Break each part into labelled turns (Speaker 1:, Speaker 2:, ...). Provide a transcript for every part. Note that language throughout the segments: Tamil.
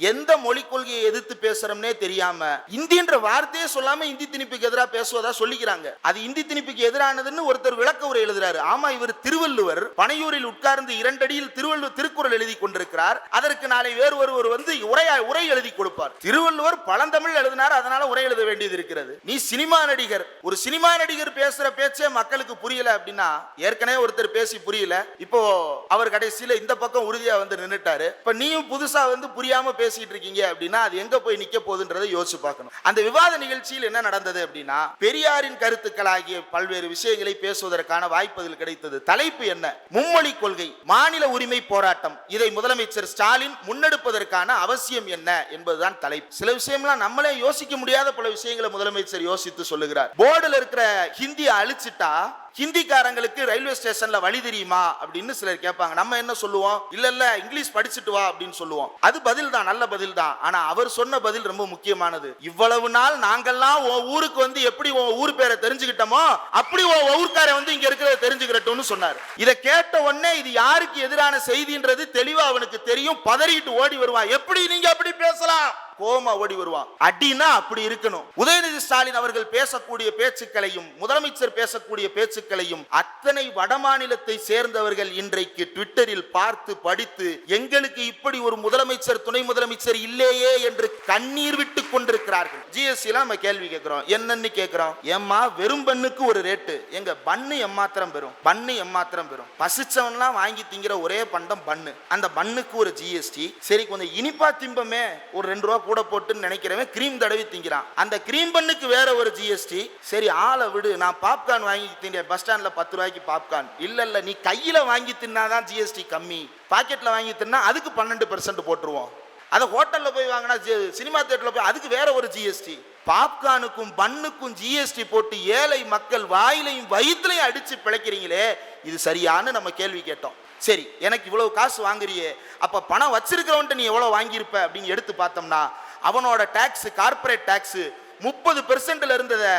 Speaker 1: எந்த மொழி கொள்கையை எதிர்த்து பேசுறோம்னே தெரியாம இந்தின்ற வார்த்தையே சொல்லாம இந்தி திணிப்புக்கு எதிராக பேசுவதா சொல்லிக்கிறாங்க. அது இந்தி திணிப்புக்கு எதிரானதுன்னு ஒருத்தர் விளக்க உரை எழுதுறாரு. ஆமா இவர் திருவள்ளுவர். பனையூரில் உட்கார்ந்து இரண்டடியில் திருவள்ளுவர் திருக்குறள் எழுதி கொண்டிருக்கிறார். அதற்கு நாளை வேறு ஒருவர் வந்து உரையா உரை எழுதி கொடுப்பார். திருவள்ளுவர் பழந்தமிழ் எழுதினார். அதனால உரை எழுத வேண்டியது இருக்கிறது. நீ சினிமா நடிகர். ஒரு சினிமா நடிகர் பேசுற பேச்சே மக்களுக்கு புரியல அப்படின்னா ஏற்கனவே ஒருத்தர் பேசி புரியல. இப்போ அவர் கடைசியில இந்த பக்கம் உறுதியா வந்து நின்றுட்டாரு இப்ப நீயும் புதுசா வந்து புரியாம பேசிட்டு இருக்கீங்க அப்படின்னா அது எங்க போய் நிக்க போகுதுன்றதை யோசிச்சு பார்க்கணும். அந்த விவாத நிகழ்ச்சியில் என்ன நடந்தது அப்படின்னா பெரியாரின் கருத்துக்களாகிய பல்வேறு விஷயங்களை பேசுவதற்கான வாய்ப்பு அதில் கிடைத்தது. தலைப்பு என்ன? மும்மொழி கொள்கை மாநில உரிமை போராட்டம். இதை முதலமைச்சர் ஸ்டாலின் முன்னெடுப்பதற்கான அவசியம் என்ன என்பதுதான் தலைப்பு. சில விஷயம்லாம் நம்மளே யோசிக்க முடியாத பல விஷயங்களை முதலமைச்சர் யோசித்து சொல்லுகிறார். போர்டுல இருக்கிற ஹிந்தியை அழிச்சிட்டா ஹிந்திக்காரங்களுக்கு ரயில்வே ஸ்டேஷன்ல வழி தெரியுமா அப்படின்னு சிலர் கேட்பாங்க. நம்ம என்ன சொல்லுவோம்? இல்ல இல்ல இங்கிலீஷ் படிச்சுட்டு வா அப்படின்னு சொல்லுவோம். அது பதில் தான் நல்ல பதில் தான். ஆனா அவர் சொன்ன பதில் ரொம்ப முக்கியமானது. இவ்வளவு நாள் நாங்கெல்லாம் உன் ஊருக்கு வந்து எப்படி உன் ஊர் பேரை தெரிஞ்சுக்கிட்டோமோ அப்படி உன் ஊர்க்காரை வந்து இங்க இருக்கிறத தெரிஞ்சுக்கிறட்டும்னு சொன்னார். இதை கேட்ட உடனே இது யாருக்கு எதிரான செய்தின்றது தெளிவா அவனுக்கு தெரியும். பதறிட்டு ஓடி வருவான். எப்படி நீங்க அப்படி பேசலாம்? கோமா ஓடி வருவான். அடினா அப்படி இருக்கணும். உதயநிதி ஸ்டாலின் அவர்கள் பேசக்கூடிய பேச்சுக்களையும் முதலமைச்சர் பேசக்கூடிய பேச்சுக்களையும் அத்தனை வடமாநிலத்தை சேர்ந்தவர்கள் இன்றைக்கு ட்விட்டரில் பார்த்து படித்து எங்களுக்கு இப்படி ஒரு முதலமைச்சர் துணை முதலமைச்சர் இல்லையே என்று கண்ணீர் விட்டு கொண்டிருக்கிறார்கள். ஜிஎஸ்டி நம்ம கேள்வி கேட்கிறோம். என்னன்னு கேட்கிறோம். ஏம்மா வெறும் பண்ணுக்கு ஒரு ரேட்டு எங்க பண்ணு எம்மாத்திரம் பெறும். பண்ணு எம்மாத்திரம் பெறும். பசிச்சவன்லாம் வாங்கி திங்கிற ஒரே பண்டம் பண்ணு. அந்த பண்ணுக்கு ஒரு ஜிஎஸ்டி சரி கொஞ்சம் இனிப்பா திம்பமே. ஒரு ரெண்டு ரூபா கூட போட்டுன்னு நினைக்கிறவன் கிரீம் தடவி திங்கிறான். அந்த கிரீம் பண்ணுக்கு வேற ஒரு ஜிஎஸ்டி சரி ஆளை விடு நான் பாப்கார்ன் வாங்கி திங்க பஸ் ஸ்டாண்ட்ல பத்து ரூபாய்க்கு பாப்கார்ன் இல்ல இல்ல நீ கையில வாங்கி தின்னாதான் ஜிஎஸ்டி கம்மி. பாக்கெட்ல வாங்கி தின்னா அதுக்கு பன்னெண்டு பெர்சன்ட் போட்டுருவோம். அதை ஹோட்டலில் போய் வாங்கினா சினிமா தேட்டரில் போய் அதுக்கு வேற ஒரு ஜிஎஸ்டி பாப்கார்னுக்கும் பண்ணுக்கும் ஜிஎஸ்டி போட்டு ஏழை மக்கள் வாயிலையும் வயிற்றுலையும் அடித்து பிழைக்கிறீங்களே இது சரியானு நம்ம கேள்வி கேட்டோம். சரி எனக்கு இவ்வளவு காசு வாங்குறியே அப்ப பணம் வச்சிருக்கிறவன்ட்டு நீ எவ்வளவு வாங்கியிருப்ப அப்படின்னு எடுத்து பார்த்தோம்னா அவனோட டாக்ஸ் கார்ப்பரேட் டாக்ஸ் முப்பது பெர்சென்ட்ல இருந்ததை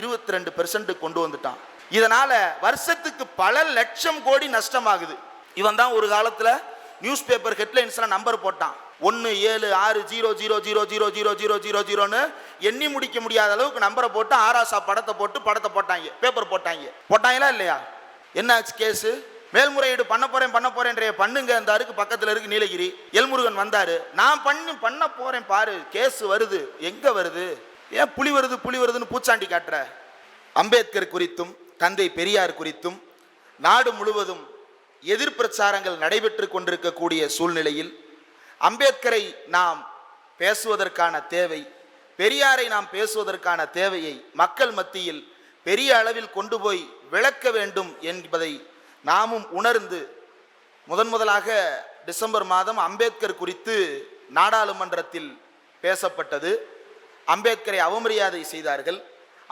Speaker 1: இருபத்தி ரெண்டு பெர்சென்ட் கொண்டு வந்துட்டான். இதனால வருஷத்துக்கு பல லட்சம் கோடி நஷ்டமாகுது. இவன் தான் ஒரு காலத்துல நியூஸ் பேப்பர் ஹெட்லைன்ஸ்ல நம்பர் போட்டான். ஒன்று ஏழு ஆறு zero zero zero zero zero zero zero ஜீரோன்னு எண்ணி முடிக்க முடியாத அளவுக்கு நம்பரை போட்டு ஆராசா படத்தை போட்டு படத்தை போட்டாங்க பேப்பர் போட்டாங்க. போட்டாங்களா இல்லையா? என்னாச்சு கேஸு மேல்முறையீடு பண்ண போறேன் பண்ண போறேன் பண்ணுங்க. அந்த அருக்கு பக்கத்தில் இருக்கு நீலகிரி. எல்முருகன் வந்தாரு. நான் பண்ணி பண்ண போறேன் பாரு. கேஸ் வருது. எங்க வருது? ஏன் புலி வருது புலி வருதுன்னு பூச்சாண்டி காட்டுற? அம்பேத்கர் குறித்தும் தந்தை பெரியார் குறித்தும் நாடு முழுவதும் எதிர்பிரச்சாரங்கள் நடைபெற்று கொண்டிருக்கக்கூடிய சூழ்நிலையில் அம்பேத்கரை நாம் பேசுவதற்கான தேவை பெரியாரை நாம் பேசுவதற்கான தேவையை மக்கள் மத்தியில் பெரிய அளவில் கொண்டு போய் விளக்க வேண்டும் என்பதை நாமும் உணர்ந்து முதன் முதலாக டிசம்பர் மாதம் அம்பேத்கர் குறித்து நாடாளுமன்றத்தில் பேசப்பட்டது. அம்பேத்கரை அவமரியாதை செய்தார்கள்.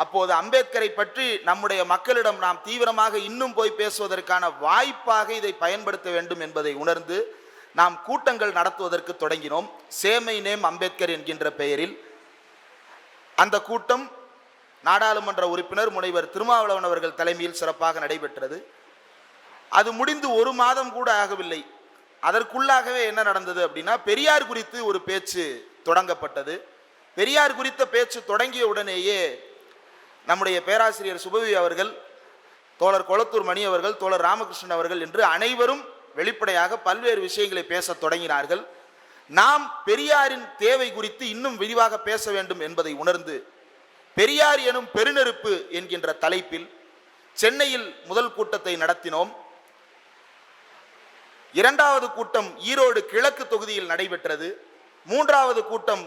Speaker 1: அப்போது அம்பேத்கரை பற்றி நம்முடைய மக்களிடம் நாம் தீவிரமாக இன்னும் போய் பேசுவதற்கான வாய்ப்பாக இதை பயன்படுத்த வேண்டும் என்பதை உணர்ந்து நாம் கூட்டங்கள் நடத்துவதற்கு தொடங்கினோம். சேமை நேம் அம்பேத்கர் என்கின்ற பெயரில். அந்த கூட்டம் நாடாளுமன்ற உறுப்பினர் முனைவர் திருமாவளவன் அவர்கள் தலைமையில் சிறப்பாக நடைபெற்றது. அது முடிந்து ஒரு மாதம் கூட ஆகவில்லை. அதற்குள்ளாகவே என்ன நடந்தது அப்படின்னா பெரியார் குறித்து ஒரு பேச்சு தொடங்கப்பட்டது. பெரியார் குறித்த பேச்சு தொடங்கிய உடனேயே நம்முடைய பேராசிரியர் சுபவி அவர்கள் தோழர் கொளத்தூர் மணி அவர்கள் தோழர் ராமகிருஷ்ணன் அவர்கள் என்று அனைவரும் வெளிப்படையாக பல்வேறு விஷயங்களை பேசத் தொடங்கினார்கள். நாம் பெரியாரின் தேவை குறித்து இன்னும் விரிவாக பேச வேண்டும் என்பதை உணர்ந்து பெரியார் எனும் பெருநெருப்பு என்கின்ற தலைப்பில் சென்னையில் முதல் கூட்டத்தை நடத்தினோம். இரண்டாவது கூட்டம் ஈரோடு கிழக்கு தொகுதியில் நடைபெற்றது. மூன்றாவது கூட்டம்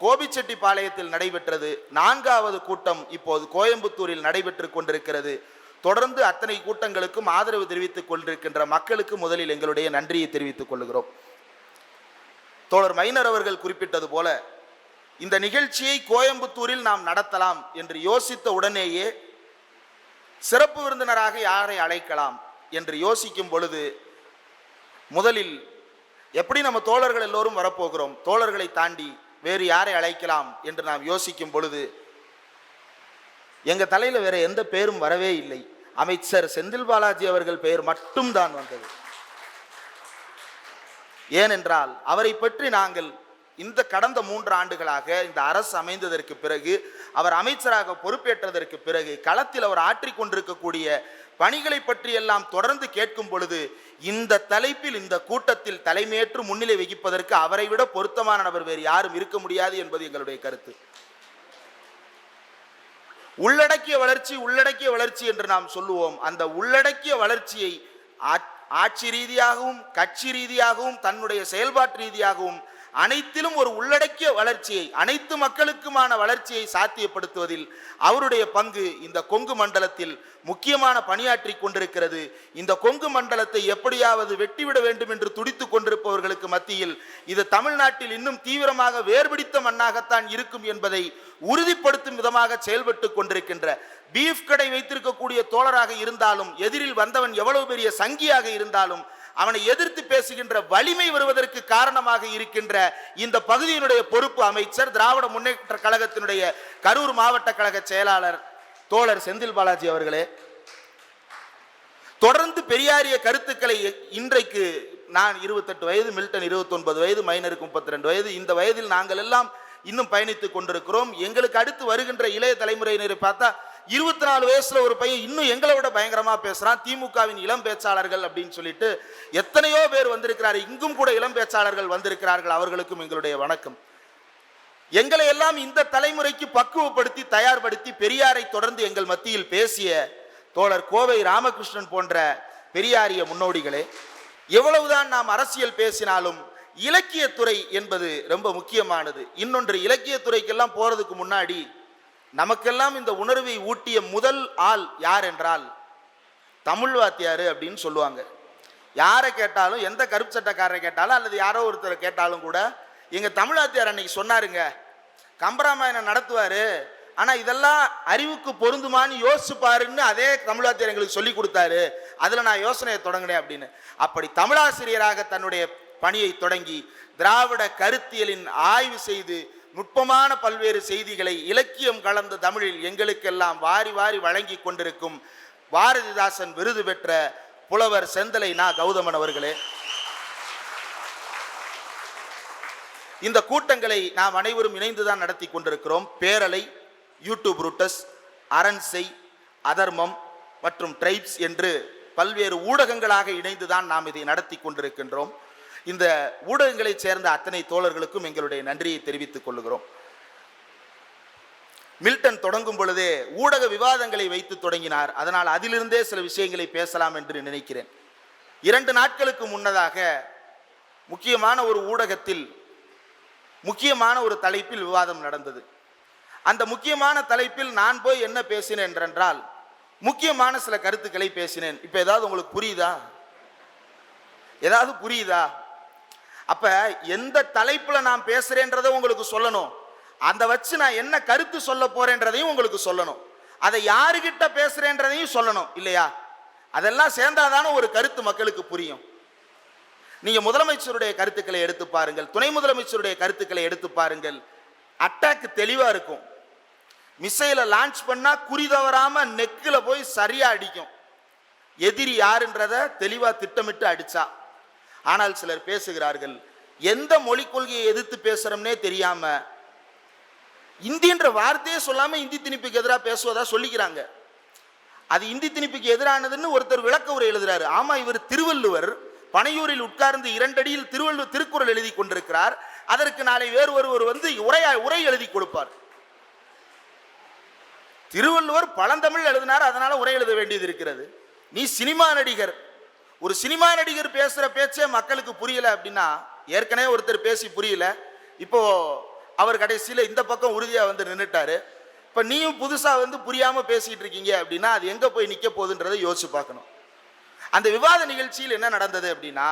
Speaker 1: கோபிச்செட்டிப்பாளையத்தில் நடைபெற்றது. நான்காவது கூட்டம் இப்போது கோயம்புத்தூரில் நடைபெற்று கொண்டிருக்கிறது. தொடர்ந்து அத்தனை கூட்டங்களுக்கும் ஆதரவு தெரிவித்துக் கொண்டிருக்கின்ற மக்களுக்கு முதலில் எங்களுடைய நன்றியை தெரிவித்துக் கொள்கிறோம். தோழர் மைனர் அவர்கள் குறிப்பிட்டது போல இந்த நிகழ்ச்சியை கோயம்புத்தூரில் நாம் நடத்தலாம் என்று யோசித்த உடனேயே சிறப்பு விருந்தினராக யாரை அழைக்கலாம் என்று யோசிக்கும் பொழுது முதலில் எப்படி நம்ம தோழர்கள் எல்லோரும் வரப்போகிறோம்? தோழர்களை தாண்டி வேறு யாரை அழைக்கலாம் என்று நாம் யோசிக்கும் பொழுது எங்கள் தலையில் வேற எந்த பேரும் வரவே இல்லை. அமைச்சர் செந்தில் பாலாஜி அவர்கள் பெயர் மட்டும்தான் வந்தது. ஏனென்றால் அவரை பற்றி நாங்கள் இந்த கடந்த மூன்று ஆண்டுகளாக இந்த அரசு அமைந்ததற்கு பிறகு அவர் அமைச்சராக பொறுப்பேற்றதற்கு பிறகு களத்தில் அவர் ஆற்றிக்கொண்டிருக்கக்கூடிய பணிகளை பற்றி எல்லாம் தொடர்ந்து கேட்கும் பொழுது இந்த தலைப்பில் இந்த கூட்டத்தில் தலைமையேற்று முன்னிலை வகிப்பதற்கு அவரை விட பொருத்தமான நபர் வேறு யாரும் இருக்க முடியாது என்பது எங்களுடைய கருத்து. உள்ளடக்கிய வளர்ச்சி உள்ளடக்கிய வளர்ச்சி என்று நாம் சொல்லுவோம். அந்த உள்ளடக்கிய வளர்ச்சியை ஆட்சி ரீதியாகவும் கட்சி ரீதியாகவும் தன்னுடைய செயல்பாட்டு ரீதியாகவும் அனைத்திலும் ஒரு உள்ளடக்கிய வளர்ச்சியை அனைத்து மக்களுக்குமான வளர்ச்சியை சாத்தியப்படுத்துவதில் அவருடைய பங்கு இந்த கொங்கு மண்டலத்தில் முக்கியமான பணியாற்றி கொண்டிருக்கிறது. இந்த கொங்கு மண்டலத்தை எப்படியாவது வெட்டிவிட வேண்டும் என்று துடித்துக் கொண்டிருப்பவர்களுக்கு மத்தியில் இது தமிழ்நாட்டில் இன்னும் தீவிரமாக வேர்பிடித்த மண்ணாகத்தான் இருக்கும் என்பதை உறுதிப்படுத்தும் விதமாக செயல்பட்டு கொண்டிருக்கின்ற பீஃப் கடை வைத்திருக்கக்கூடிய தோழராக இருந்தாலும் எதிரில் வந்தவன் எவ்வளவு பெரிய சங்கியாக இருந்தாலும் அவனை எதிர்த்து பேசுகின்ற வலிமை வருவதற்கு காரணமாக இருக்கின்ற இந்த பகுதியினுடைய பொறுப்பு அமைச்சர் திராவிட முன்னேற்ற கழகத்தினுடைய கரூர் மாவட்ட கழக செயலாளர் தோழர் செந்தில் பாலாஜி அவர்களே. தொடர்ந்து பெரியாரிய கருத்துக்களை இன்றைக்கு நான் இருபத்தெட்டு வயது மில்டன் 29 வயது மைனருக்கு முப்பத்தி ரெண்டு வயது இந்த வயதில் நாங்கள் எல்லாம் இன்னும் பயணித்துக் கொண்டிருக்கிறோம். எங்களுக்கு அடுத்து வருகின்ற இளைய தலைமுறையினரை பார்த்தா இருபத்தி நாலு வயசுல ஒரு பையன் இன்னும் எங்களை விட பயங்கரமா பேசுறான். திமுகவின் இளம் பேச்சாளர்கள் அப்படின்னு சொல்லிட்டு எத்தனையோ பேர் வந்திருக்கிறார். இங்கும் கூட இளம் பேச்சாளர்கள் வந்திருக்கிறார்கள். அவர்களுக்கும் எங்களுடைய வணக்கம். எங்களை எல்லாம் இந்த தலைமுறைக்கு பக்குவப்படுத்தி தயார்படுத்தி பெரியாரை தொடர்ந்து எங்கள் மத்தியில் பேசிய தோழர் கோவை ராமகிருஷ்ணன் போன்ற பெரியாரிய முன்னோடிகளே எவ்வளவுதான் நாம் அரசியல் பேசினாலும் இலக்கியத்துறை என்பது ரொம்ப முக்கியமானது. இன்னொன்று இலக்கியத்துறைக்கெல்லாம் போறதுக்கு முன்னாடி நமக்கெல்லாம் இந்த உணர்வை ஊட்டிய முதல் ஆள் யார் என்றால் தமிழ் வாத்தியார் அப்படின்னு சொல்லுவாங்க. யாரை கேட்டாலும் எந்த கருப்பு சட்டக்காரரை கேட்டாலும் அல்லது யாரோ ஒருத்தரை கேட்டாலும் கூட எங்கள் தமிழ் வாத்தியார் அன்னைக்கு சொன்னாருங்க கம்பராமாயணம் நடத்துவார் ஆனால் இதெல்லாம் அறிவுக்கு பொருந்துமான்னு யோசிச்சுப்பாருன்னு அதே தமிழ் வாத்தியார் எங்களுக்கு சொல்லி கொடுத்தாரு. அதில் நான் யோசனையை தொடங்கினேன் அப்படின்னு. அப்படி தமிழாசிரியராக தன்னுடைய பணியை தொடங்கி திராவிட கருத்தியலின் ஆய்வு செய்து நுட்பமான பல்வேறு செய்திகளை இலக்கியம் கலந்த தமிழில் எங்களுக்கெல்லாம் வாரி வாரி வழங்கி கொண்டிருக்கும் பாரதிதாசன் விருது பெற்ற புலவர் செந்தலை நா. கௌதமன் அவர்களே. இந்த கூட்டங்களை நாம் அனைவரும் இணைந்துதான் நடத்தி கொண்டிருக்கிறோம். பேரலை யூடியூப் ரூட்டஸ் அரண்சை அதர்மம் மற்றும் ட்ரைப்ஸ் என்று பல்வேறு ஊடகங்களாக இணைந்துதான் நாம் இதை நடத்தி கொண்டிருக்கின்றோம். இந்த ஊடகங்களைச் சேர்ந்த அத்தனை தோழர்களுக்கும் எங்களுடைய நன்றியை தெரிவித்துக் கொள்கிறோம் மில்டன் தொடங்கும் பொழுதே ஊடக விவாதங்களை வைத்து தொடங்கினார். அதனால் அதிலிருந்தே சில விஷயங்களை பேசலாம் என்று நினைக்கிறேன். இரண்டு நாட்களுக்கு முன்னதாக முக்கியமான ஒரு ஊடகத்தில் முக்கியமான ஒரு தலைப்பில் விவாதம் நடந்தது. அந்த முக்கியமான தலைப்பில் நான் போய் என்ன பேசினேன் என்றால் முக்கியமான சில கருத்துக்களை பேசினேன். இப்போ ஏதாவது உங்களுக்கு புரியுதா? ஏதாவது புரியுதா? அப்ப எந்த தலைப்புல நான் பேசுறேன்றதை உங்களுக்கு சொல்லணும். அதை வச்சு நான் என்ன கருத்து சொல்ல போறேன்றதையும் உங்களுக்கு சொல்லணும். அதை யாருகிட்ட பேசுறேன்றதையும் சொல்லணும் இல்லையா? அதெல்லாம் சேர்ந்தாதானே ஒரு கருத்து மக்களுக்கு புரியும். நீங்க முதலமைச்சருடைய கருத்துக்களை எடுத்து பாருங்கள். துணை முதலமைச்சருடைய கருத்துக்களை எடுத்து பாருங்கள். அட்டாக் தெளிவா இருக்கும். மிசைலை லான்ச் பண்ணா குறி தவறாம நெக்கில் போய் சரியா அடிக்கும். எதிரி யாருன்றத தெளிவா திட்டமிட்டு அடிச்சா. ஆனால் சிலர் பேசுகிறார்கள் எந்த மொழிக் கொள்கையை எதிர்த்து பேசுறோம்னே தெரியாம இந்தின்ற வார்த்தையே சொல்லாம இந்தி திணிப்புக்கு எதிராக பேசுவதா சொல்லிக்கிறாங்க. அது இந்தி திணிப்புக்கு எதிரானதுன்னு ஒருத்தர் விளக்க உரை எழுதுறாரு. ஆமா இவர் திருவள்ளுவர் பனையூரில் உட்கார்ந்து இரண்டடியில் திருவள்ளுவர் திருக்குறள் எழுதி கொண்டிருக்கிறார். அதற்கு நாளை வேறு ஒருவர் வந்து உரையா உரை எழுதி கொடுப்பார். திருவள்ளுவர் பழந்தமிழ் எழுதினார் அதனால உரை எழுத வேண்டியது இருக்கிறது. நீ சினிமா நடிகர் ஒரு சினிமா நடிகர் பேசுகிற பேச்சே மக்களுக்கு புரியல அப்படின்னா ஏற்கனவே ஒருத்தர் பேசி புரியல. இப்போ அவர் கடைசியில் இந்த பக்கம் உறுதியாக வந்து நின்றுட்டாரு இப்போ நீயும் புதுசாக வந்து புரியாமல் பேசிகிட்டு இருக்கீங்க அப்படின்னா அது எங்கே போய் நிற்க போகுதுன்றதை யோசிச்சு பார்க்கணும். அந்த விவாத நிகழ்ச்சியில் என்ன நடந்தது அப்படின்னா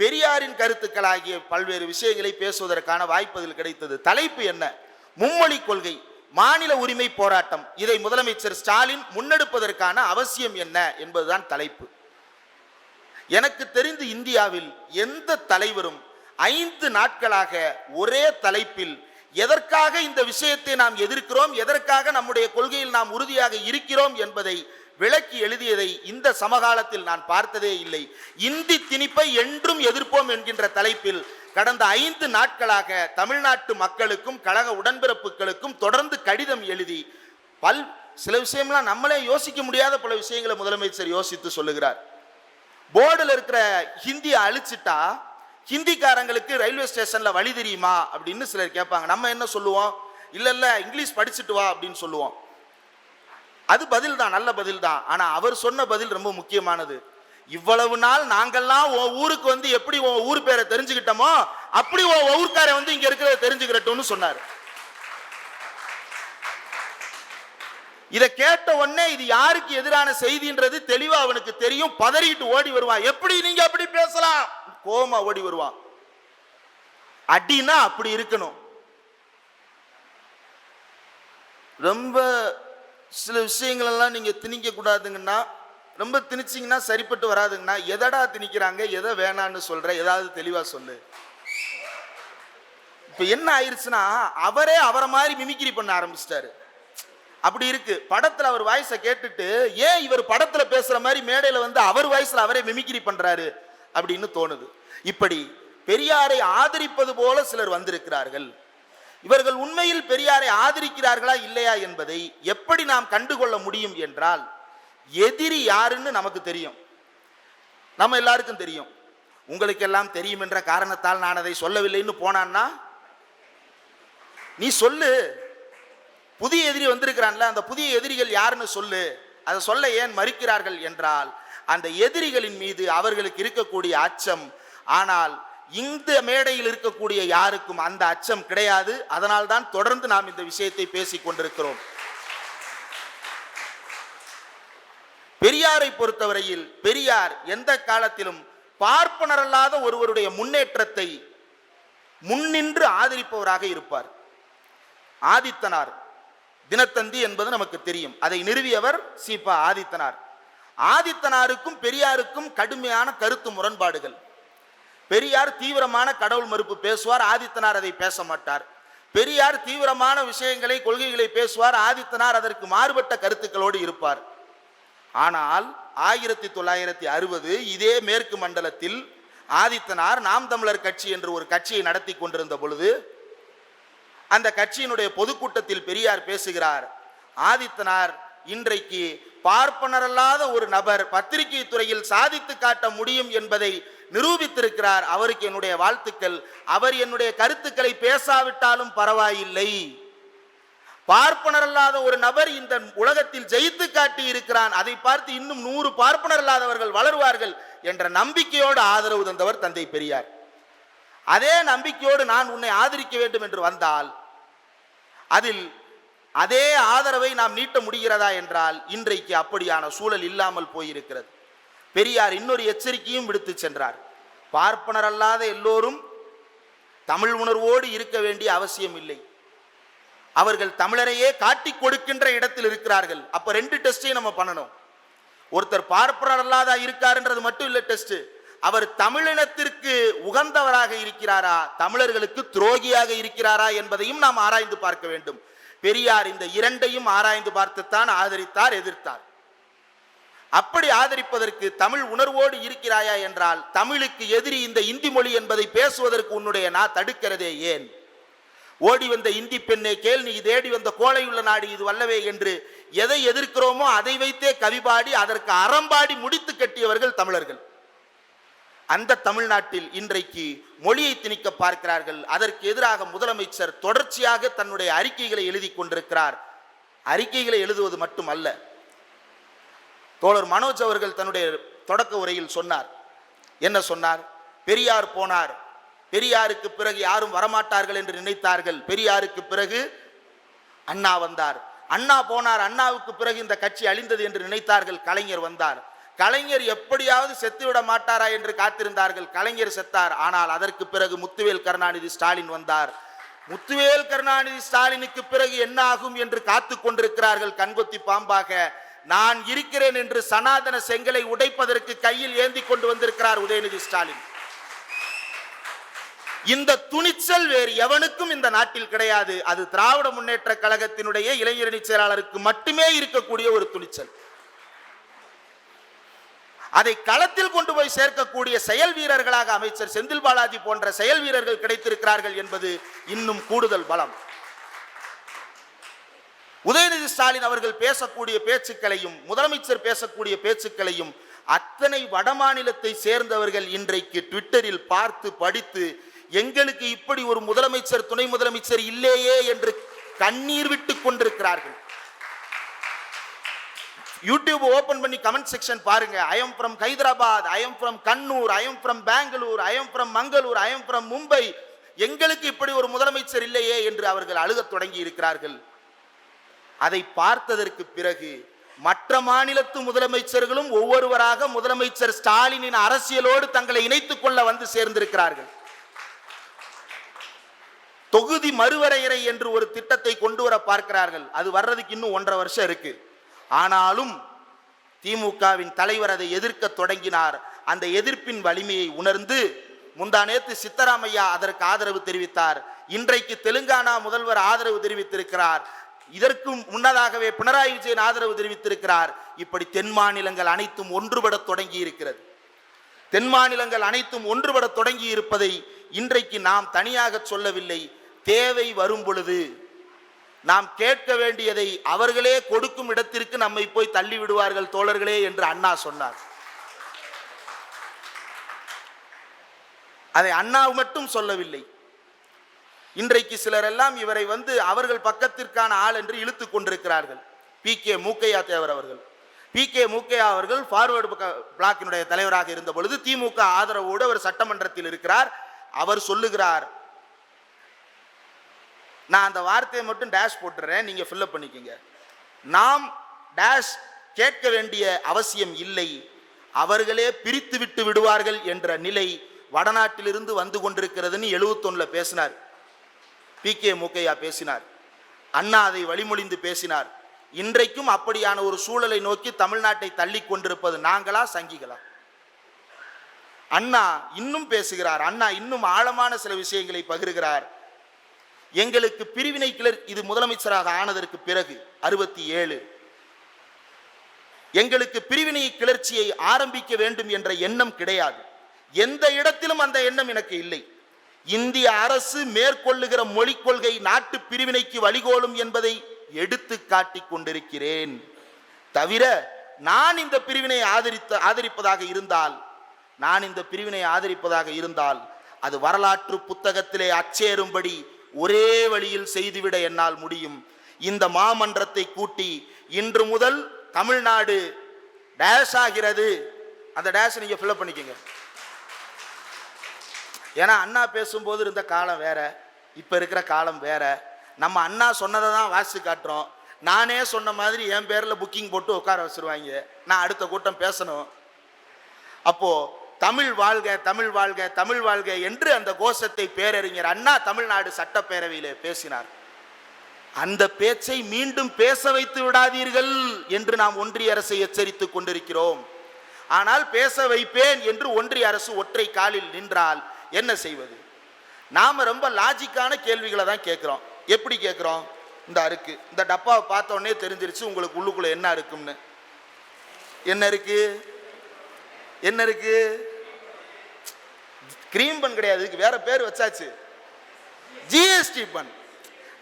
Speaker 1: பெரியாரின் கருத்துக்கள் ஆகிய பல்வேறு விஷயங்களை பேசுவதற்கான வாய்ப்பு அதில் கிடைத்தது. தலைப்பு என்ன? மும்மொழி கொள்கை மாநில உரிமை போராட்டம். இதை முதலமைச்சர் ஸ்டாலின் முன்னெடுப்பதற்கான அவசியம் என்ன என்பதுதான் தலைப்பு. எனக்கு தெரிந்து இந்தியாவில் எந்த தலைவரும் ஐந்து நாட்களாக ஒரே தலைப்பில் எதற்காக இந்த விஷயத்தை நாம் எதிர்க்கிறோம் எதற்காக நம்முடைய கொள்கையில் நாம் உறுதியாக இருக்கிறோம் என்பதை விளக்கி எழுதியதை இந்த சமகாலத்தில் நான் பார்த்ததே இல்லை. இந்தி திணிப்பை என்றும் எதிர்ப்போம் என்கின்ற தலைப்பில் கடந்த ஐந்து நாட்களாக தமிழ்நாட்டு மக்களுக்கும் கழக உடன்பிறப்புகளுக்கும் தொடர்ந்து கடிதம் எழுதி பல் சில விஷயம்லாம் நம்மளே யோசிக்க முடியாத பல விஷயங்களை முதலமைச்சர் யோசித்து சொல்லுகிறார். போர்டில் இருக்கிற ஹிந்தியை அழிச்சிட்டா ஹிந்திக்காரங்களுக்கு ரயில்வே ஸ்டேஷனில் வழி தெரியுமா அப்படின்னு சிலர் கேட்பாங்க. நம்ம என்ன சொல்லுவோம்? இல்லை இல்லை இங்கிலீஷ் படிச்சுட்டு வா அப்படின்னு சொல்லுவோம். அது பதில் தான் நல்ல பதில் தான் ஆனால் அவர் சொன்ன பதில் ரொம்ப முக்கியமானது. இவ்வளவு நாள் நாங்கள்லாம் உன் ஊருக்கு வந்து எப்படி உன் ஊர் பேரை தெரிஞ்சுக்கிட்டோமோ அப்படி உன் ஊர்க்காரன் வந்து இங்கே இருக்கிறத தெரிஞ்சுக்கிறட்டும்னு சொன்னார். இதை கேட்ட உடனே இது யாருக்கு எதிரான செய்தின்றது தெளிவா அவனுக்கு தெரியும். பதறிட்டு ஓடி வருவான். எப்படி நீங்க அப்படி பேசலாம்? கோமா ஓடி வருவான். அடினா அப்படி இருக்கணும். ரொம்ப சில விஷயங்கள் எல்லாம் நீங்க திணிக்க கூடாதுங்கன்னா ரொம்ப திணிச்சிங்கன்னா சரிப்பட்டு வராதுங்கன்னா எதடா திணிக்கிறாங்க எதை வேணான்னு சொல்ற ஏதாவது தெளிவா சொல்லு. இப்ப என்ன ஆயிருச்சுன்னா அவரே அவரை மாதிரி மிமிக்ரி பண்ண ஆரம்பிச்சிட்டாரு. அப்படி இருக்கு. படத்துல அவர் வாய்ஸை கேட்டுட்டு ஏன் இவர் படத்துல பேசுற மாதிரி மேடையில வந்து அவர் வாய்ஸ்ல அவரே மிமிக்ரி பண்றாரு? அப்படின்னு தோணுது. இப்படி பெரியாரை ஆதரிப்பது போல சிலர் வந்திருக்கிறார்கள். இவர்கள் உண்மையில் பெரியாரை ஆதரிக்கிறார்களா இல்லையா என்பதை எப்படி நாம் கண்டுகொள்ள முடியும் என்றால் எதிரி யாருன்னு நமக்கு தெரியும். நம்ம எல்லாருக்கும் தெரியும். உங்களுக்கெல்லாம் தெரியும் என்ற காரணத்தால் நான் அதை சொல்லவில்லைன்னு போனான்னா நீ சொல்லு. புதிய எதிரி வந்திருக்கிறான்ல அந்த புதிய எதிரிகள் யாருன்னு சொல்லு. அதை சொல்ல ஏன் மறுக்கிறார்கள் என்றால் அந்த எதிரிகளின் மீது அவர்களுக்கு இருக்கக்கூடிய அச்சம். ஆனால் இந்த மேடையில் இருக்கக்கூடிய யாருக்கும் அந்த அச்சம் கிடையாது. அதனால் தான் தொடர்ந்து நாம் இந்த விஷயத்தை பேசிக் கொண்டிருக்கிறோம். பெரியாரை பொறுத்தவரையில் பெரியார் எந்த காலத்திலும் பார்ப்பனரல்லாத ஒருவருடைய முன்னேற்றத்தை முன்னின்று ஆதரிப்பவராக இருப்பார். ஆதித்தனார். தினத்தந்தி என்பது நமக்கு தெரியும். அதை நிறுவியவர் சீபா ஆதித்தனார். ஆதித்தனாருக்கும் பெரியாருக்கும் கடுமையான கருத்து முரண்பாடுகள். பெரியார் தீவிரமான கடவுள் மறுப்பு பேசுவார் ஆதித்தனார் அதை பேச மாட்டார். பெரியார் தீவிரமான விஷயங்களை கொள்கைகளை பேசுவார் ஆதித்தனார் அதற்கு மாறுபட்ட கருத்துக்களோடு இருப்பார். ஆனால் ஆயிரத்தி தொள்ளாயிரத்தி அறுபது இதே மேற்கு மண்டலத்தில் ஆதித்தனார் நாம் தமிழர் கட்சி என்று ஒரு கட்சியை நடத்தி கொண்டிருந்த பொழுது அந்த கட்சியினுடைய பொதுக்கூட்டத்தில் பெரியார் பேசுகிறார். ஆதித்தனார் இன்றைக்கு பார்ப்பனரல்லாத ஒரு நபர் பத்திரிகை துறையில் சாதித்து காட்ட முடியும் என்பதை நிரூபித்திருக்கிறார். அவருக்கு என்னுடைய வாழ்த்துக்கள். அவர் என்னுடைய கருத்துக்களை பேசாவிட்டாலும் பரவாயில்லை. பார்ப்பனரல்லாத ஒரு நபர் இந்த உலகத்தில் ஜெயித்து காட்டி இருக்கிறான் அதை பார்த்து இன்னும் நூறு பார்ப்பனரல்லாதவர்கள் வளருவார்கள் என்ற நம்பிக்கையோடு ஆதரவு தந்தவர் தந்தை பெரியார். அதே நம்பிக்கையோடு நான் உன்னை ஆதரிக்க வேண்டும் என்று வந்தால் அதில் அதே ஆதரவை நாம் நீட்ட முடிகிறதா என்றால் இன்றைக்கு அப்படியான சூழல் இல்லாமல் போயிருக்கிறது. பெரியார் இன்னொரு எச்சரிக்கையும் விடுத்து சென்றார். பார்ப்பனர் அல்லாத எல்லோரும் தமிழ் உணர்வோடு இருக்க வேண்டிய அவசியம் இல்லை. அவர்கள் தமிழரையே காட்டி கொடுக்கின்ற இடத்தில் இருக்கிறார்கள். அப்போ ரெண்டு டெஸ்ட்டையும் நம்ம பண்ணணும். ஒருத்தர் பார்ப்பனர் அல்லாதா இருக்காருன்றது மட்டும் இல்லை டெஸ்ட்டு அவர் தமிழினத்திற்கு உகந்தவராக இருக்கிறாரா? தமிழர்களுக்கு துரோகியாக இருக்கிறாரா என்பதையும் நாம் ஆராய்ந்து பார்க்க வேண்டும். பெரியார் இந்த இரண்டையும் ஆராய்ந்து பார்த்துத்தான் ஆதரித்தார் எதிர்த்தார். அப்படி ஆதரிப்பதற்கு தமிழ் உணர்வோடு இருக்கிறாயா என்றால் தமிழுக்கு எதிரி இந்த இந்தி மொழி என்பதை பேசுவதற்கு உன்னுடைய நான் தடுக்கிறதே ஏன்? ஓடி வந்த இந்தி பெண்ணே கேள் நீ தேடி வந்த கோழையுள்ள நாடு இது வல்லவே என்று எதை எதிர்க்கிறோமோ அதை வைத்தே கவிபாடி அதற்கு அறம்பாடி முடித்து கட்டியவர்கள் தமிழர்கள். அந்த தமிழ்நாட்டில் இன்றைக்கு மொழியை திணிக்க பார்க்கிறார்கள். அதற்கு எதிராக முதலமைச்சர் தொடர்ச்சியாக தன்னுடைய அறிக்கைகளை எழுதி கொண்டிருக்கிறார். அறிக்கைகளை எழுதுவது மட்டுமல்ல. தோழர் மனோஜ் அவர்கள் தன்னுடைய தொடக்க உரையில் சொன்னார். என்ன சொன்னார்? பெரியார் போனார். பெரியாருக்கு பிறகு யாரும் வரமாட்டார்கள் என்று நினைத்தார்கள். பெரியாருக்கு பிறகு அண்ணா வந்தார். அண்ணா போனார். அண்ணாவுக்கு பிறகு இந்த கட்சி அழிந்தது என்று நினைத்தார்கள். கலைஞர் வந்தார். கலைஞர் எப்படியாவது செத்துவிட மாட்டாரா என்று காத்திருந்தார்கள். கலைஞர் செத்தார். ஆனால் அதற்கு பிறகு முத்துவேல் கருணாநிதி ஸ்டாலின் வந்தார். முத்துவேல் கருணாநிதி ஸ்டாலினுக்கு பிறகு என்ன ஆகும் என்று காத்து கொண்டிருக்கிறார்கள் கண்கொத்தி பாம்பாக. நான் இருக்கிறேன் என்று சனாதன செங்கலை உடைப்பதற்கு கையில் ஏந்தி கொண்டு வந்திருக்கிறார் உதயநிதி ஸ்டாலின். இந்த துணிச்சல் வேறு எவனுக்கும் இந்த நாட்டில் கிடையாது. அது திராவிட முன்னேற்ற கழகத்தினுடைய இளைஞரணி செயலாளருக்கு மட்டுமே இருக்கக்கூடிய ஒரு துணிச்சல். அதை களத்தில் கொண்டு போய் சேர்க்கக்கூடிய செயல் வீரர்களாக அமைச்சர் செந்தில் பாலாஜி போன்ற செயல் வீரர்கள் கிடைத்திருக்கிறார்கள் என்பது இன்னும் கூடுதல் பலம். உதயநிதி ஸ்டாலின் அவர்கள் பேசக்கூடிய பேச்சுக்களையும் முதலமைச்சர் பேசக்கூடிய பேச்சுக்களையும் அத்தனை வடமாநிலத்தை சேர்ந்தவர்கள் இன்றைக்கு ட்விட்டரில் பார்த்து படித்து எங்களுக்கு இப்படி ஒரு முதலமைச்சர் துணை முதலமைச்சர் இல்லையே என்று கண்ணீர் விட்டுக் கொண்டிருக்கிறார்கள். யூடியூப் ஓப்பன் பண்ணி கமெண்ட் செக்ஷன் பாருங்க. I am from Hyderabad I am from Kannur I am from Bangalore I am from Mangalore I am from Mumbai எங்களுக்கு இப்படி ஒரு முதலமைச்சர் இல்லையே என்று அவர்கள் அழுகத் தொடங்கி இருக்கிறார்கள். அதை பார்த்ததற்கு பிறகு மற்ற மாநிலத்து முதலமைச்சர்களும் ஒவ்வொருவராக முதலமைச்சர் ஸ்டாலினின் அரசியலோடு தங்களை இணைத்துக் கொள்ள வந்து சேர்ந்திருக்கிறார்கள். தொகுதி மறுவரையறை என்று ஒரு திட்டத்தை கொண்டு வர பார்க்கிறார்கள். அது வர்றதுக்கு இன்னும் ஒன்றரை வருஷம் இருக்கு. ஆனாலும் திமுகவின் தலைவர் அதை எதிர்க்க தொடங்கினார். அந்த எதிர்ப்பின் வலிமையை உணர்ந்து முந்தானேத்து சித்தராமையா அதற்கு ஆதரவு தெரிவித்தார். இன்றைக்கு தெலுங்கானா முதல்வர் ஆதரவு தெரிவித்திருக்கிறார். இதற்கும் முன்னதாகவே பினராயி விஜயன் ஆதரவு தெரிவித்திருக்கிறார். இப்படி தென் மாநிலங்கள் அனைத்தும் ஒன்றுபட தொடங்கி இருக்கிறது தென் மாநிலங்கள் அனைத்தும் ஒன்றுபட தொடங்கி இருப்பதை இன்றைக்கு நாம் தனியாக சொல்லவில்லை. தேவை வரும் பொழுது நாம் கேட்க வேண்டியதை அவர்களே கொடுக்கும் இடத்திற்கு நம்மை போய் தள்ளி விடுவார்கள் தோழர்களே என்று அண்ணா சொன்னார். அதை அண்ணா மட்டும் சொல்லவில்லை. இன்றைக்கு சிலர் எல்லாம் இவரை வந்து அவர்கள் பக்கத்திற்கான ஆள் என்று இழுத்து கொண்டிருக்கிறார்கள். பி. கே. மூக்கையா தேவர் அவர்கள். பி. கே. மூக்கையா அவர்கள் ஃபார்வர்டு பிளாக்கினுடைய தலைவராக இருந்த பொழுது திமுக ஆதரவோடு அவர் சட்டமன்றத்தில் இருக்கிறார். அவர் சொல்லுகிறார் நான் அந்த வார்த்தையை மட்டும் டேஷ் போட்டுறேன் நீங்கள் ஃபில்லப் பண்ணிக்கோங்க. நாம் டேஷ் கேட்க வேண்டிய அவசியம் இல்லை. அவர்களே பிரித்து விட்டு விடுவார்கள் என்ற நிலை வடநாட்டிலிருந்து வந்து கொண்டிருக்கிறதுன்னு எழுபத்தொன்னில் பேசினார். பி கே மூக்கையா பேசினார். அண்ணா அதை வழிமொழிந்து பேசினார். இன்றைக்கும் அப்படியான ஒரு சூழலை நோக்கி தமிழ்நாட்டை தள்ளி கொண்டிருப்பது நாங்களா சங்கிகளா? அண்ணா இன்னும் பேசுகிறார். அண்ணா இன்னும் ஆழமான சில விஷயங்களை பகிர்கிறார். எங்களுக்கு பிரிவினை கிளர் இது முதலமைச்சராக ஆனதற்கு பிறகு அறுபத்தி ஏழு எங்களுக்கு பிரிவினை கிளர்ச்சியை ஆரம்பிக்க வேண்டும் என்ற எண்ணம் கிடையாது. எந்த இடத்திலும் அந்த எண்ணம் எனக்கு இல்லை. இந்திய அரசு மேற்கொள்ளுகிற மொழிக் கொள்கை நாட்டு பிரிவினைக்கு வழிகோலும் என்பதை எடுத்து காட்டிக் கொண்டிருக்கிறேன். தவிர நான் இந்த பிரிவினை ஆதரித்த ஆதரிப்பதாக இருந்தால் நான் இந்த பிரிவினை ஆதரிப்பதாக இருந்தால் அது வரலாற்று புத்தகத்திலே அச்சேரும்படி ஒரே வழியில் செய்துவிட என்னால் முடியும். இந்த மாமன்றத்தை கூட்டி இன்று முதல் தமிழ்நாடு டேஷ் ஆகிறது. அந்த டேஷ் நீங்க ஃபில்அப் பண்ணிக்கோங்க. ஏன்னா அண்ணா பேசும்போது இருந்த காலம் வேற இப்போ இருக்கிற காலம் வேற. நம்ம அண்ணா சொன்னதை தான் வாசித்து காட்டுறோம். நானே சொன்ன மாதிரி என் பேரில் புக்கிங் போட்டு உட்கார வச்சிருவாங்க. நான் அடுத்த கூட்டம் பேசணும். அப்போது தமிழ் வாழ்க தமிழ் வாழ்க தமிழ் வாழ்க என்று அந்த கோஷத்தை பேரறிஞர் அண்ணா தமிழ்நாடு சட்டப்பேரவையிலே பேசினார். அந்த பேச்சை மீண்டும் பேச வைத்து விடாதீர்கள் என்று நாம் ஒன்றிய அரசை எச்சரித்துக் கொண்டிருக்கிறோம். ஆனால் பேச வைப்பேன் என்று ஒன்றிய அரசு ஒற்றை காலில் நின்றால் என்ன செய்வது? நாம் ரொம்ப லாஜிக்கான கேள்விகளை தான் கேட்குறோம். எப்படி கேட்குறோம்? இந்த அருக்கு இந்த டப்பாவை பார்த்தோன்னே தெரிஞ்சிருச்சு உங்களுக்கு உள்ளுக்குள்ளே என்ன இருக்கும்னு. என்ன இருக்கு? என்ன இருக்குது கிரீம் பன் கிடையாது. இதுக்கு வேற பேர் வச்சாச்சு. ஜிஎஸ்டி பன்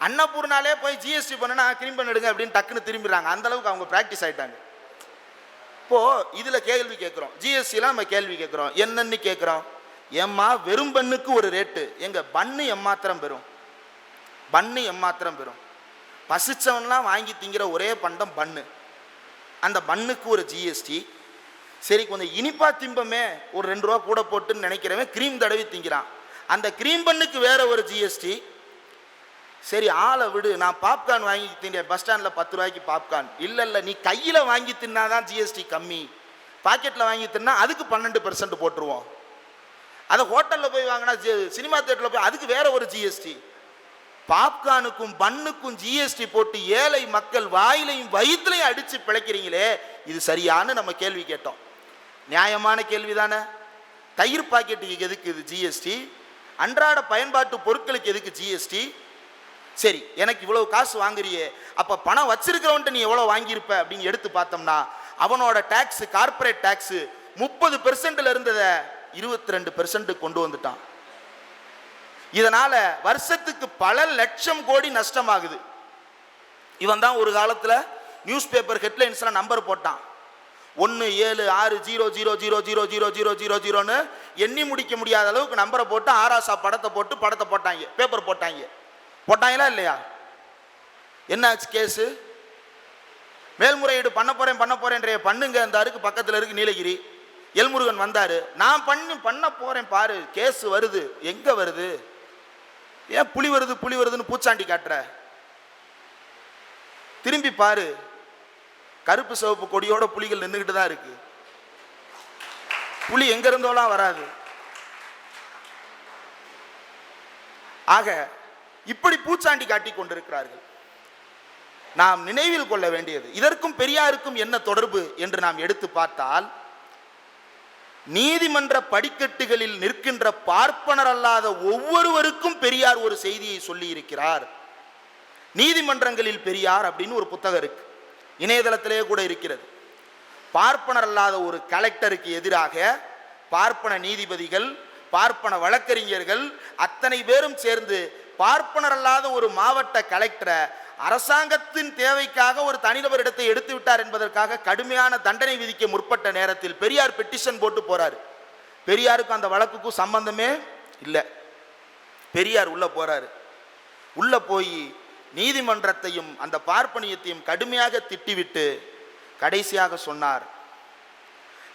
Speaker 1: அன்னபூர்னாலே போய் ஜிஎஸ்டி பண்ணுனா கிரீம் பன் எடுங்க அப்படின்னு டக்குன்னு திரும்பிடுறாங்க. அந்த அளவுக்கு அவங்க ப்ராக்டிஸ் ஆயிட்டாங்க. இப்போது இதில் கேள்வி கேட்குறோம் ஜிஎஸ்டிலாம் நம்ம கேள்வி கேட்குறோம் என்னன்னு கேட்குறோம் ஏம்மா வெறும் பண்ணுக்கு ஒரு ரேட்டு எங்கள் பண்ணு எம்மாத்திரம் பெறும். பண்ணு எம்மாத்திரம் பெறும். பசிச்சவன்லாம் வாங்கி திங்கிற ஒரே பண்டம் பண்ணு. அந்த பண்ணுக்கு ஒரு ஜிஎஸ்டி சரி கொஞ்சம் இனிப்பா திம்பமே ஒரு ரெண்டு ரூபா கூட போட்டுன்னு நினைக்கிறவன் க்ரீம் தடவி திங்கிறான். அந்த க்ரீம் பண்ணுக்கு வேற ஒரு ஜிஎஸ்டி சரி ஆளை விடு நான் பாப்கார்ன் வாங்கி தின்னேன் பஸ் ஸ்டாண்டில் பத்து ரூபாய்க்கு பாப்கார்ன் இல்லை இல்லை நீ கையில் வாங்கி தின்னாதான் ஜிஎஸ்டி கம்மி. பாக்கெட்டில் வாங்கி தின்னா அதுக்கு பன்னெண்டு பெர்சன்ட் போட்டுருவோம். அதை ஹோட்டலில் போய் வாங்கினா ஜி- சினிமா தேட்டரில் போய் அதுக்கு வேற ஒரு ஜிஎஸ்டி பாப்கார்னுக்கும் பண்ணுக்கும் ஜிஎஸ்டி போட்டு ஏழை மக்கள் வாயிலையும் வயிற்றுலையும் அடித்து பிழைக்கிறீங்களே இது சரியான்னு நம்ம கேள்வி கேட்டோம். நியாயமான கேள்வி தானே தயிர் பாக்கெட்டுக்கு எதுக்கு இது ஜிஎஸ்டி அன்றாட பயன்பாட்டு பொருட்களுக்கு எதுக்கு ஜிஎஸ்டி சரி எனக்கு இவ்வளவு காசு வாங்குறியே அப்ப பணம் வச்சிருக்கிறவன்ட்டு நீ எவ்வளவு வாங்கியிருப்ப அப்படின்னு எடுத்து பார்த்தோம்னா அவனோட டாக்ஸ் கார்ப்பரேட் டாக்ஸ் முப்பது பெர்சென்ட்ல இருந்ததை இருபத்தி ரெண்டு பெர்சென்ட் கொண்டு வந்துட்டான். இதனால வருஷத்துக்கு பல லட்சம் கோடி நஷ்டமாகுது. இவன் தான் ஒரு காலத்துல நியூஸ் பேப்பர் ஹெட்லைன்ஸ்ல நம்பர் போட்டான். ஒன்று ஏழு ஆறு zero zero zero zero zero zero zero ஜீரோன்னு எண்ணி முடிக்க முடியாத அளவுக்கு நம்பரை போட்டு ஆராசா படத்தை போட்டு படத்தை போட்டாங்க. பேப்பர் போட்டாங்க. போட்டாங்களா இல்லையா? என்னாச்சு கேஸு? மேல்முறையீடு பண்ண போறேன் பண்ண போறேன்ற பண்ணுங்க. அந்த அருக்கு பக்கத்தில் இருக்கு நீலகிரி. எல்முருகன் வந்தாரு. நான் பண்ணி பண்ண போறேன் பாரு. கேஸ் வருது. எங்க வருது? ஏன் புலி வருது புலி வருதுன்னு பூச்சாண்டி காட்டுற? திரும்பி பாரு. கருப்பு சிவப்பு கொடியோட புலிகள் நின்றுகிட்டு தான் இருக்கு. புலி எங்க இருந்தோலாம் வராது. ஆக இப்படி பூச்சாண்டி காட்டி கொண்டிருக்கிறார்கள். நாம் நினைவில் கொள்ள வேண்டியது இதற்கும் பெரியாருக்கும் என்ன தொடர்பு என்று நாம் எடுத்து பார்த்தால் நீதிமன்ற படிக்கட்டுகளில் நிற்கின்ற பார்ப்பனர் அல்லாத ஒவ்வொருவருக்கும் பெரியார் ஒரு செய்தியை சொல்லி இருக்கிறார் நீதிமன்றங்களில் பெரியார் அப்படின்னு ஒரு புத்தகம் இருக்கு. இணையதளத்திலேயே கூட இருக்கிறது. பார்ப்பனர் அல்லாத ஒரு கலெக்டருக்கு எதிராக பார்ப்பன நீதிபதிகள் பார்ப்பன வழக்கறிஞர்கள் அத்தனை பேரும் சேர்ந்து பார்ப்பனர் அல்லாத ஒரு மாவட்ட கலெக்டரை அரசாங்கத்தின் தேவைக்காக ஒரு தனிநபரிடத்தை எடுத்து விட்டார் என்பதற்காக கடுமையான தண்டனை விதிக்க முற்பட்ட நேரத்தில் பெரியார் பெட்டிஷன் போட்டு போறாரு. பெரியாருக்கும் அந்த வழக்குக்கும் சம்பந்தமே இல்லை. பெரியார் உள்ள போறாரு. உள்ள போய் நீதிமன்றத்தையும் அந்த பார்ப்பனியத்தையும் கடுமையாக திட்டிவிட்டு கடைசியாக சொன்னார்.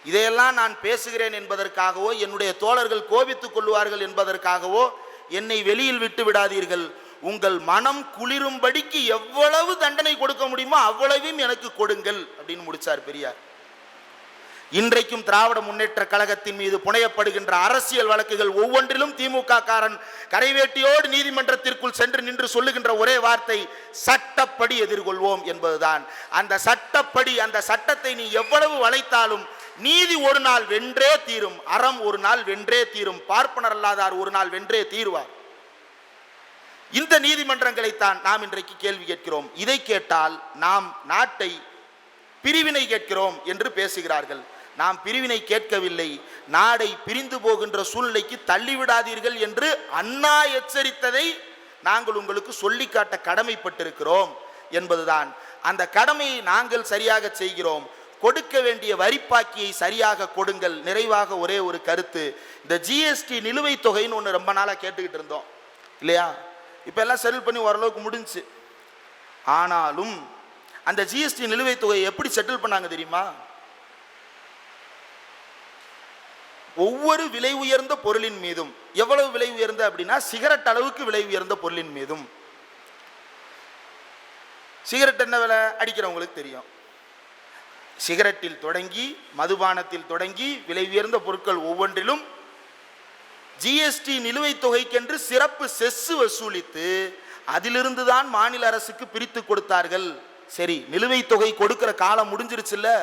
Speaker 1: இதையெல்லாம் நான் பேசுகிறேன் என்பதற்காகவோ என்னுடைய தோழர்கள் கோபித்துக் கொள்வார்கள் என்பதற்காகவோ என்னை வெளியில் விட்டு விடாதீர்கள். உங்கள் மனம் குளிரும்படிக்கு எவ்வளவு தண்டனை கொடுக்க முடியுமோ அவ்வளவையும் எனக்கு கொடுங்கள் அப்படின்னு முடிச்சார் பெரியார். இன்றைக்கும் திராவிட முன்னேற்ற கழகத்தின் மீது புனையப்படுகின்ற அரசியல் வழக்குகள் ஒவ்வொன்றிலும் திமுக காரன் கரைவேட்டியோடு நீதிமன்றத்திற்குள் சென்று நின்று சொல்லுகின்ற ஒரே வார்த்தை சட்டப்படி எதிர்கொள்வோம் என்பதுதான். அந்த சட்டப்படி அந்த சட்டத்தை நீ எவ்வளவு வளைத்தாலும் நீதி ஒரு நாள் வென்றே தீரும் அறம் ஒரு நாள் வென்றே தீரும் பார்ப்பனர் அல்லாதார் ஒரு நாள் வென்றே தீருவார். இந்த நீதிமன்றங்களைத்தான் நாம் இன்றைக்கு கேள்வி கேட்கிறோம். இதை கேட்டால் நாம் நாட்டை பிரிவினை கேட்கிறோம் என்று பேசுகிறார்கள். நாம் பிரிவினை கேட்கவில்லை. நாடை பிரிந்து போகின்ற சூழ்நிலைக்கு தள்ளிவிடாதீர்கள் என்று அண்ணா எச்சரித்ததை நாங்கள் உங்களுக்கு சொல்லிக்காட்ட கடமைப்பட்டிருக்கிறோம் என்பதுதான். அந்த கடமையை நாங்கள் சரியாக செய்கிறோம். கொடுக்க வேண்டிய வரிப்பாக்கியை சரியாக கொடுங்கள். நிறைவாக ஒரே ஒரு கருத்து. இந்த ஜிஎஸ்டி நிலுவைத் தொகைன்னு ஒன்று ரொம்ப நாளாக கேட்டுக்கிட்டு இருந்தோம். இல்லையா? இப்போ எல்லாம் செட்டில் பண்ணி ஓரளவுக்கு முடிஞ்சுச்சு. ஆனாலும் அந்த ஜிஎஸ்டி நிலுவைத் தொகையை எப்படி செட்டில் பண்ணாங்க தெரியுமா? ஒவ்வொரு விலை உயர்ந்த பொருளின் மீதும். எவ்வளவு விலை உயர்ந்த அப்படின்னா சிகரெட் அளவுக்கு விலை உயர்ந்த பொருளின் மீதும். சிகரெட் என்ன விலை? அடிக்கிறவங்களுக்கு தெரியும். சிகரெட்டில் தொடங்கி மதுபானத்தில் தொடங்கி விலை உயர்ந்த பொருட்கள் ஒவ்வொன்றிலும் ஜிஎஸ்டி நிலுவைத் தொகைக்கென்று சிறப்பு செஸ் வசூலித்து அதிலிருந்து தான் மாநில அரசுக்கு பிரித்து கொடுத்தார்கள். சரி நிலுவைத் தொகை கொடுக்கிற காலம் முடிஞ்சிருச்சுல்ல?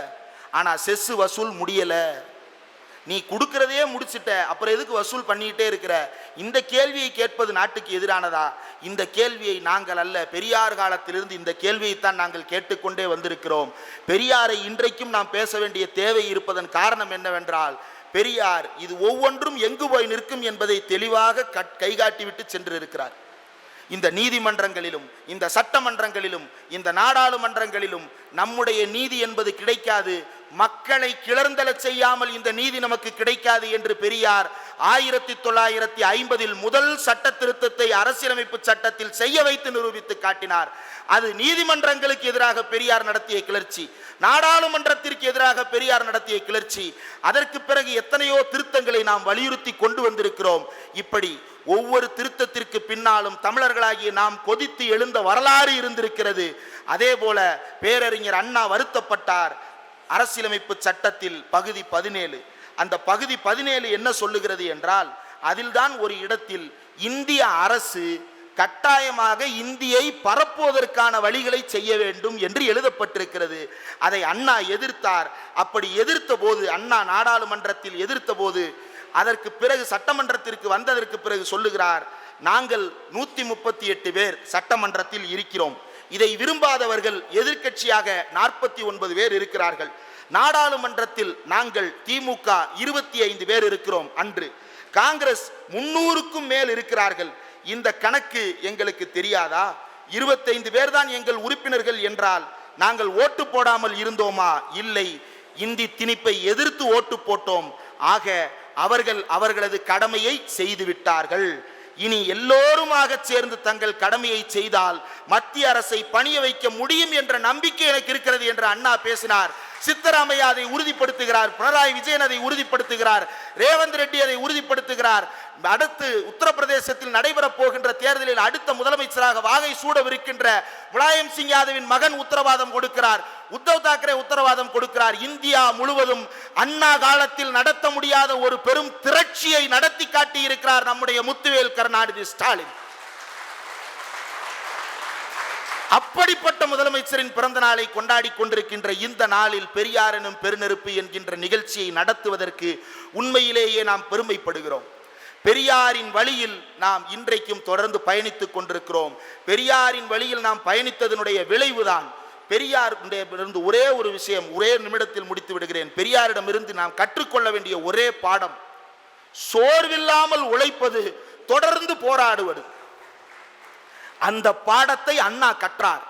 Speaker 1: ஆனால் செஸ் வசூல் முடியலை. நீ கொடுக்கறதையே முடிச்சிட்ட அப்புறம் எதுக்கு வசூல் பண்ணிக்கிட்டே இருக்கிற? இந்த கேள்வியை கேட்பது நாட்டுக்கு எதிரானதா? இந்த கேள்வியை நாங்கள் அல்ல பெரியார் காலத்திலிருந்து இந்த கேள்வியைத்தான் நாங்கள் கேட்டுக்கொண்டே வந்திருக்கிறோம். பெரியாரை இன்றைக்கும் நாம் பேச வேண்டிய தேவை இருப்பதன் காரணம் என்னவென்றால் பெரியார் இது ஒவ்வொன்றும் எங்கு போய் நிற்கும் என்பதை தெளிவாக கட் கைகாட்டிவிட்டு சென்று இருக்கிறார் இந்த நீதிமன்றங்களிலும் இந்த சட்டமன்றங்களிலும் இந்த நாடாளுமன்றங்களிலும் நம்முடைய நீதி என்பது கிடைக்காது. மக்களை கிளர்ந்தலச் செய்யாமல் இந்த நீதி நமக்கு கிடைக்காது என்று பெரியார் ஆயிரத்தி தொள்ளாயிரத்தி ஐம்பதில் முதல் சட்ட திருத்தத்தை அரசியலமைப்பு சட்டத்தில் செய்ய வைத்து நிரூபித்து காட்டினார். அது நீதிமன்றங்களுக்கு எதிராக பெரியார் நடத்திய கிளர்ச்சி நாடாளுமன்றத்திற்கு எதிராக பெரியார் நடத்திய கிளர்ச்சி. அதற்கு பிறகு எத்தனையோ திருத்தங்களை நாம் வலியுறுத்தி கொண்டு வந்திருக்கிறோம். இப்படி ஒவ்வொரு திருத்தத்திற்கு பின்னாலும் தமிழர்களாகிய நாம் கொதித்து எழுந்த வரலாறு இருந்திருக்கிறது. அதே போல பேரறிஞர் அண்ணா வருத்தப்பட்டார். அரசியலமைப்பு சட்டத்தில் பகுதி பதினேழு. அந்த பகுதி பதினேழு என்ன சொல்லுகிறது என்றால் அதில்தான் ஒரு இடத்தில் இந்திய அரசு கட்டாயமாக இந்தியை பரப்புவதற்கான வழிகளை செய்ய வேண்டும் என்று எழுதப்பட்டிருக்கிறது. அதை அண்ணா எதிர்த்தார். அப்படி எதிர்த்த போது அண்ணா நாடாளுமன்றத்தில் எதிர்த்த போது அதற்கு பிறகு சட்டமன்றத்திற்கு வந்ததற்கு பிறகு சொல்லுகிறார் நாங்கள் நூத்தி முப்பத்தி எட்டு பேர் சட்டமன்றத்தில் இருக்கிறோம். இதை விரும்பாதவர்கள் எதிர்க்கட்சியாக நாற்பத்தி ஒன்பது பேர் இருக்கிறார்கள். நாடாளுமன்றத்தில் நாங்கள் திமுக இருபத்தி ஐந்து பேர் இருக்கிறோம் அன்று. காங்கிரஸ் முன்னூறுக்கும் மேல் இருக்கிறார்கள். இந்த கணக்கு எங்களுக்கு தெரியாதா? இருபத்தைந்து பேர் தான் எங்கள் உறுப்பினர்கள் என்றால் நாங்கள் ஓட்டு போடாமல் இருந்தோமா? இல்லை. இந்தி திணிப்பை எதிர்த்து ஓட்டு போட்டோம். ஆக அவர்கள் அவர்களது கடமையை செய்து விட்டார்கள். இனி எல்லோருமாக சேர்ந்து தங்கள் கடமையை செய்தால் மத்திய அரசை பணிய வைக்க முடியும் என்ற நம்பிக்கை எனக்கு இருக்கிறது என்று அண்ணா பேசினார். சித்தராமையா அதை உறுதிப்படுத்துகிறார். பினராயி விஜயன் அதை உறுதிப்படுத்துகிறார். ரேவந்த் ரெட்டி அதை உறுதிப்படுத்துகிறார். அடுத்து உத்தரப்பிரதேசத்தில் நடைபெறப் போகின்ற தேர்தலில் அடுத்த முதலமைச்சராக வாகை சூடவிருக்கின்ற முலாயம் சிங் யாதவின் மகன் உத்தரவாதம் கொடுக்கிறார். உத்தவ் தாக்கரே உத்தரவாதம் கொடுக்கிறார். இந்தியா முழுவதும் அண்ணா காலத்தில் நடத்த முடியாத ஒரு பெரும் திரட்சியை நடத்தி காட்டி இருக்கிறார் நம்முடைய முத்துவேல் கருணாநிதி ஸ்டாலின். அப்படிப்பட்ட முதலமைச்சரின் பிறந்த நாளை கொண்டாடி கொண்டிருக்கின்ற இந்த நாளில் பெரியார் எனும் பெருநெருப்பு என்கின்ற நிகழ்ச்சியை நடத்துவதற்கு உண்மையிலேயே நாம் பெருமைப்படுகிறோம். பெரியாரின் வழியில் நாம் இன்றைக்கும் தொடர்ந்து பயணித்துக் கொண்டிருக்கிறோம். பெரியாரின் வழியில் நாம் பயணித்ததனுடைய விளைவுதான். பெரியார் இருந்து ஒரே ஒரு விஷயம் ஒரே நிமிடத்தில் முடித்து விடுகிறேன். பெரியாரிடமிருந்து நாம் கற்றுக்கொள்ள வேண்டிய ஒரே பாடம். சோர்வில்லாமல் உழைப்பது தொடர்ந்து போராடுவது. அந்த பாடத்தை அண்ணா கற்றார்.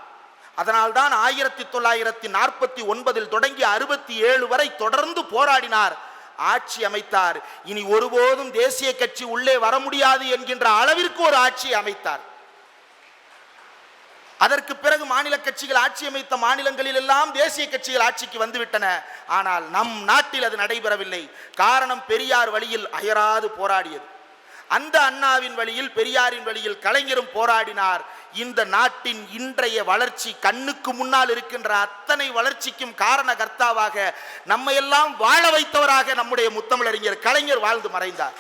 Speaker 1: அதனால்தான் ஆயிரத்தி தொள்ளாயிரத்தி நாற்பத்தி ஒன்பதில் தொடங்கி அறுபத்தி ஏழு வரை தொடர்ந்து போராடினார். ஆட்சி அமைத்தார். இனி ஒருபோதும் தேசிய கட்சி உள்ளே வர முடியாது என்கின்ற அளவிற்கு ஒரு ஆட்சி அமைத்தார். அதற்கு பிறகு மாநில கட்சிகள் ஆட்சி அமைத்த மாநிலங்களில் எல்லாம் தேசிய கட்சிகள் ஆட்சிக்கு வந்துவிட்டன. ஆனால் நம் நாட்டில் அது நடைபெறவில்லை. காரணம் பெரியார் வழியில் அயராது போராடியது. அந்த அண்ணாவின் வழியில் பெரியாரின் வழியில் கலைஞரும் போராடினார். இந்த நாட்டின் இன்றைய வளர்ச்சி கண்ணுக்கு முன்னால் இருக்கின்ற அத்தனை வளர்ச்சிக்கும் காரணகர்த்தாவாக நம்ம எல்லாம் வாழ வைத்தவராக நம்முடைய முத்தமிழறிஞர் கலைஞர் வாழ்ந்து மறைந்தார்.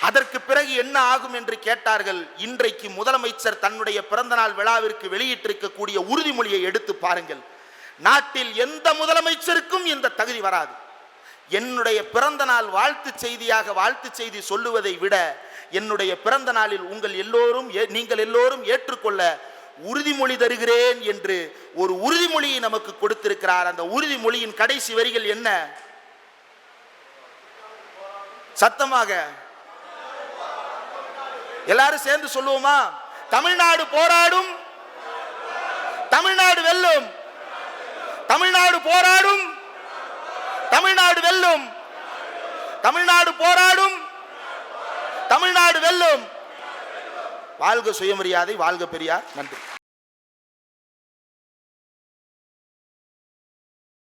Speaker 1: அதற்கு பிறகு என்ன ஆகும் என்று கேட்டார்கள்? இன்றைக்கு முதலமைச்சர் தன்னுடைய பிறந்தநாள் விழாவிற்கு வெளியிட்டிருக்கக்கூடிய உறுதிமொழியை எடுத்து பாருங்கள். நாட்டில் எந்த முதலமைச்சருக்கும் இந்த தகுதி வராது. என்னுடைய பிறந்த நாள் வாழ்த்து செய்தியாக வாழ்த்து செய்தி சொல்லுவதை விட என்னுடைய பிறந்த நாளில் உங்கள் எல்லோரும் நீங்கள் எல்லோரும் ஏற்றுக்கொள்ள உறுதிமொழி தருகிறேன் என்று ஒரு உறுதிமொழியை நமக்கு கொடுத்திருக்கிறார். அந்த உறுதிமொழியின் கடைசி வரிகள் என்ன? சத்தமாக. எல்லாரும் சேர்ந்து சொல்லுவோமா? தமிழ்நாடு போராடும் தமிழ்நாடு வெல்லும் தமிழ்நாடு போராடும் தமிழ்நாடு வெல்லும். தமிழ்நாடு போராடும். தமிழ்நாடு வெல்லும். வாழ்க சுயமரியாதை வாழ்க பெரியார். நன்றி.